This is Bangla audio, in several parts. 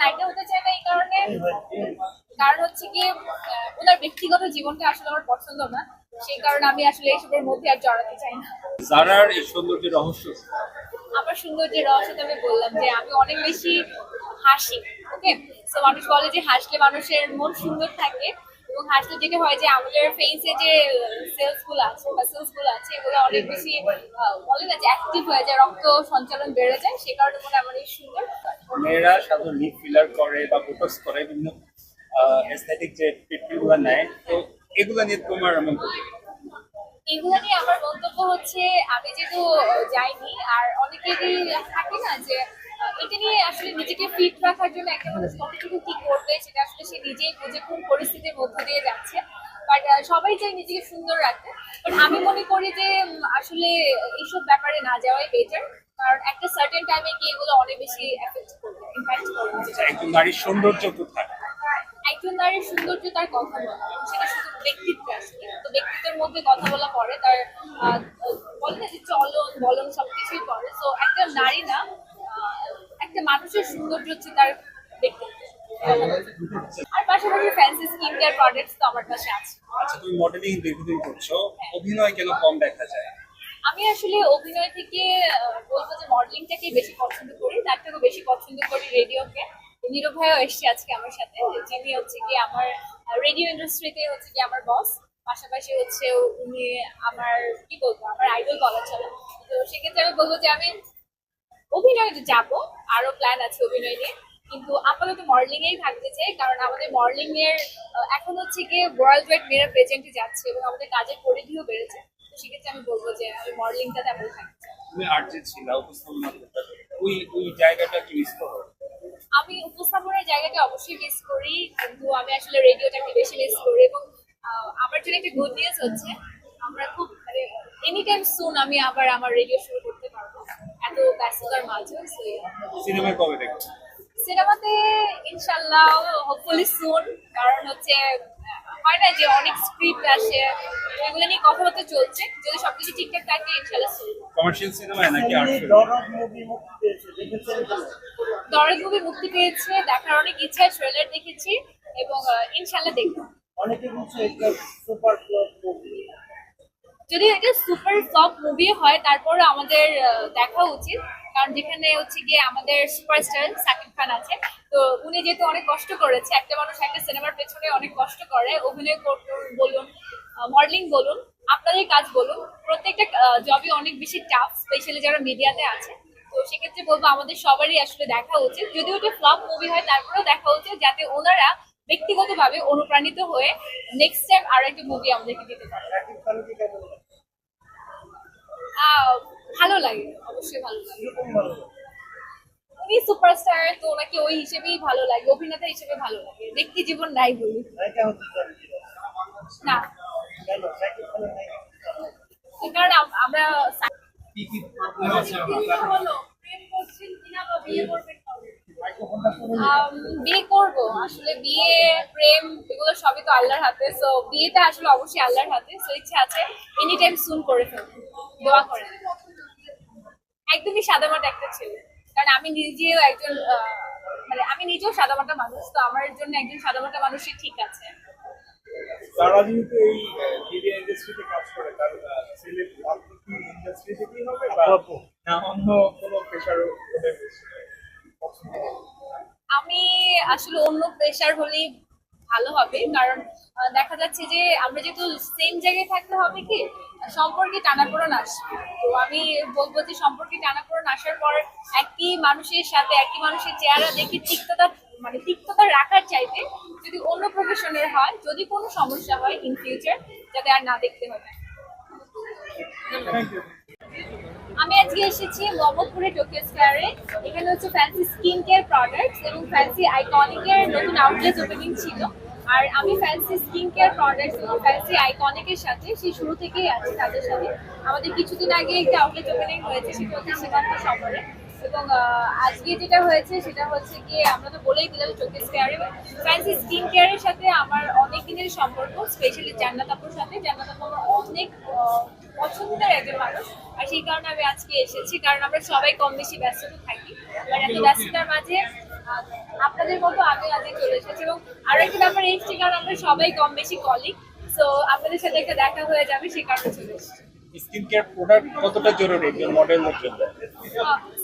নায়িকা হতে চাই না এই কারণে। কারণ হচ্ছে কি ওনার ব্যক্তিগত জীবনটা আসলে আমার পছন্দ না। সেই কারণে আমি আসলে এইসবের মধ্যে আর জড়াতে চাই না। জারার এই সৌন্দর্যের রহস্য? আমার সৌন্দর্যের রহস্যটা আমি বললাম যে আমি অনেক বেশি হাসি ওকে তো মানুষ বলে যে হাসলে মানুষের মন সুন্দর থাকে। এবং হাসলে যেটা হয় যে আমাদের ফেসে যে সেলসগুলো আছে বা সেলসগুলো আছে এগুলো অনেক বেশি বলে না যে অ্যাক্টিভ হয়ে যায় রক্ত সঞ্চালন বেড়ে যায় সে কারণে মনে আমার এই সুন্দর। মেয়েরা সাধারণত লিপ ফিলার করে বা বোটক্স করে, বিভিন্ন এস্থেটিক যে ট্রিটমেন্টগুলো নেয়, তো এগুলো নিয়ে তোমার মন্তব্য এগুলো নিয়ে আমার মন্তব্য হচ্ছে, আমি যেহেতু যাইনি, আর অনেকেরই থাকে না যে এটা নিয়ে আসলে নিজেকে ফিট রাখার জন্য একটা মানুষ কতটুকু কি করবে, সেটা আসলে সে নিজেই বুঝে কোন পরিস্থিতির মধ্য দিয়ে যাচ্ছে। বাট সবাই চাই নিজেকে সুন্দর রাখতে। বাট আমি মনে করি যে আসলে এইসব ব্যাপারে না যাওয়াই বেটার কারণ একটা সার্টেন টাইমে গিয়ে এগুলো অনেক বেশি এফেক্ট করবে ইম্প্যাক্ট করবে। আচ্ছা, একজন নারীর সৌন্দর্য কোথায়? একজন নারীর সৌন্দর্য তার কথা বলা। সেটা শুধু ব্যক্তিত্ব আসলে। তো ব্যক্তিত্বের মধ্যে কথা বলা পরে তার বলে না যে চলন বলন সবকিছুই পড়ে তো একটা নারী না একটা মানুষের সৌন্দর্য হচ্ছে তার ব্যক্তিত্ব। পাশাপাশি ফ্যান্সি স্কিন কেয়ার প্রোডাক্টস তো আমার কাছে আছে। আচ্ছা তুমি মডেলিং দীর্ঘদিন করছ। অভিনয় কেন কম দেখা যায়? আমি আসলে অভিনয় থেকে বলব যে মডেলিংটাকে বেশি পছন্দ করি তার থেকেও বেশি পছন্দ করি রেডিওকে। নীরব ভাইও এসছে আজকে আমার সাথে যিনি হচ্ছে কি আমার রেডিও ইন্ডাস্ট্রিতে হচ্ছে কি আমার বস পাশাপাশি হচ্ছে উনি আমার কি বলব আমার আইডল বলা চলে। তো সেক্ষেত্রে আমি বলব যে আমি অভিনয়ে যাব আরও প্ল্যান আছে অভিনয় নিয়ে। কিন্তু আপাতত মডেলিং এই থাকতে চাই কারণ আমাদের মডেলিং এর এখন হচ্ছে গিয়ে ওয়ার্ল্ড ওয়াইড মেয়েরা প্রেজেন্টে যাচ্ছে এবং আমাদের কাজের পরিধিও বেড়েছে। তো সেক্ষেত্রে আমি বলব যে আমি মডেলিংটা তেমন থাকতে চাই তুমি আর্টে ছিলা উপস্থাপনা ওই ওই জায়গাটা কি মিস করো? আমি উপস্থাপনার জায়গাটা অবশ্যই মিস করি কিন্তু আমি আসলে রেডিওটাকে বেশি মিস করি এবং আমার জন্য একটা গুড নিউজ হচ্ছে আমরা খুব মানে এনি টাইম সুন আমি আবার আমার রেডিও শুরু করতে পারব। এত ব্যস্ততার মাঝে. সিনেমায় কবে দেখো সিনেমাতে ইনশাল্লাহ হোপফুলি সুন কারণ হচ্ছে হয় না যে অনেক স্ক্রিপ্ট আসে এগুলো নিয়ে কথাবার্তা চলছে যদি সবকিছু ঠিকঠাক থাকে ইনশাল্লাহ সুন কমার্শিয়াল সিনেমায় নাকি আর্ট দরদ মুভি মুক্তি পেয়েছে দেখার অনেক ইচ্ছা ট্রেলার দেখেছি এবং ইনশাল্লাহ দেখব। অনেকে বলছে এটা সুপার ফ্লপ যদি এটা সুপার ফ্লপ মুভি হয়, তারপরে আমাদের দেখা উচিত। কারণ যেখানে হচ্ছে গিয়ে আমাদের সুপারস্টার সাকিব খান আছে। তো উনি যেহেতু অনেক কষ্ট করেছে, একটা মানুষ একটা সিনেমার পেছনে অনেক কষ্ট করে, অভিনয় বলুন মডেলিং বলুন, আপনাদের কাজ বলুন, প্রত্যেকটা জবই অনেক বেশি টাফ স্পেশালি যারা মিডিয়াতে আছে। তো সেক্ষেত্রে বলব, আমাদের সবারই আসলে দেখা উচিত। যদি ওটা ফ্লপ মুভি হয়, তারপরেও দেখা উচিত, যাতে ওনারা ব্যক্তিগতভাবে অনুপ্রাণিত হয়ে নেক্সট টাইম আরও একটা মুভি আমাদেরকে দিতে পারে। ভালো লাগে অবশ্যই ভালো লাগে? উনি সুপারস্টার তো ওনাকে ওই হিসেবেই ভালো লাগে অভিনেতা হিসেবে ভালো লাগে ব্যক্তি জীবন নাই বলি? না? কারণ আমরা বিয়ে করব আসলে বিয়ে প্রেম এগুলো সবই তো আল্লাহর হাতে সো বিয়েটা আসলে অবশ্যই আল্লাহর হাতে সো ইচ্ছা আছে এনি টাইম সুন করে ফেলব দোয়া করে একদমই সাদামাটা একটা ছেলে। কারণ আমি নিজেও একজন আহ, মানে আমি নিজেও সাদামাটা মানুষ তো আমার জন্য একজন সাদামাটা মানুষই ঠিক আছে। তারা যেহেতু এই মিডিয়া ইন্ডাস্ট্রিতে কাজ করে। তার ছেলে রাজনীতি ইন্ডাস্ট্রি হবে বা না অন্য কোনো পেশার হলে বেশি পছন্দ হবে? আমি আসলে অন্য প্রেশার হলেই ভালো হবে। কারণ দেখা যাচ্ছে যে আমরা যেহেতু সেম জায়গায় থাকতে হবে কি সম্পর্কে টানাপোড়ন আসবে। তো আমি বলব যে সম্পর্কে টানাপোড়ন আসার পর একই মানুষের সাথে একই মানুষের চেহারা দেখে তিক্ততা মানে তিক্ততা রাখার চাইতে যদি অন্য প্রফেশনের হয় যদি কোনো সমস্যা হয় ইন ফিউচার যাতে আর না দেখতে হয়। আমি আজকে এসেছি মোহাম্মদপুরে টোকিও স্কয়ারে এখানে হচ্ছে ফ্যান্সি স্কিন কেয়ার প্রোডাক্টস এবং ফ্যান্সি আইকনিকের নতুন আউটলেট ওপেনিং ছিল। আর আমি ফ্যান্সি স্কিন কেয়ার প্রোডাক্টস এবং ফ্যান্সি আইকনিকের সাথে সেই শুরু থেকেই আছি তাদের সাথে। আমাদের কিছুদিন আগে একটা আউটলেট ওপেনিং হয়েছে সেটা হচ্ছে সীমান্ত শহরে এবং আজকে যেটা হয়েছে সেটা হচ্ছে গিয়ে আমরা তো বলেই দিলাম চোখের স্কেয়ারে ফ্যান্সি স্কিন কেয়ারের সাথে আমার অনেক দিনের সম্পর্ক স্পেশালি জান্নাত আপুর সাথে। জান্নাত আপু আমার অনেক পছন্দের একজন মানুষ। আর সেই কারণে আমি আজকে এসেছি। কারণ আমরা সবাই কম বেশি ব্যস্ত থাকি। আর এত ব্যস্ততার মাঝে আপনাদের মতো আগে আগে চলে এসেছে এবং আরও একটা ব্যাপার এসেছে কারণ আমরা সবাই কম বেশি কলিগ সো আপনাদের সাথে একটা দেখা হয়ে যাবে সে কারণে চলে এসেছি। স্কিন কেয়ার প্রোডাক্ট কতটা জরুরি একজন মডেলের জন্য?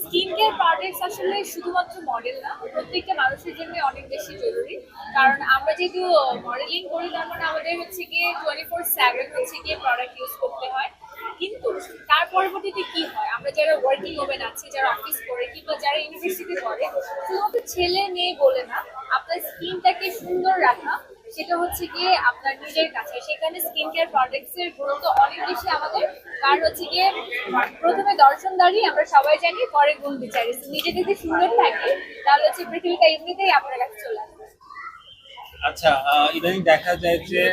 স্কিন কেয়ার প্রোডাক্টস আসলে শুধুমাত্র মডেল না প্রত্যেকটা মানুষের জন্য অনেক বেশি জরুরি। কারণ আমরা যেহেতু মডেলিং করি তার মানে আমাদের হচ্ছে গিয়ে টোয়েন্টি ফোর সেভেন হচ্ছে গিয়ে প্রোডাক্ট ইউজ করতে হয়। কিন্তু তার পরবর্তীতে কি হয়? আমরা যারা ওয়ার্কিং ওমেন আছে, যারা অফিস করে কিংবা যারা ইউনিভার্সিটি করে, শুধুমাত্র ছেলে মেয়ে বলে না, আপনার স্কিনটাকে সুন্দর রাখা, সেটা হচ্ছে গিয়ে আপনার নিজের কাছে। সেখানে স্কিন কেয়ার প্রোডাক্টস এর গুরুত্ব অনেক বেশি আমাদের। কারণ হচ্ছে গিয়ে প্রথমে দর্শনদারি আমরা সবাই জানি, পরে গুণ বিচারি। নিজে যদি সুন্দর থাকে, তাহলে হচ্ছে পৃথিবীটা এমনিতেই আপনার কাছে চলে আসবে। আচ্ছা ইদানিং দেখা যায় যে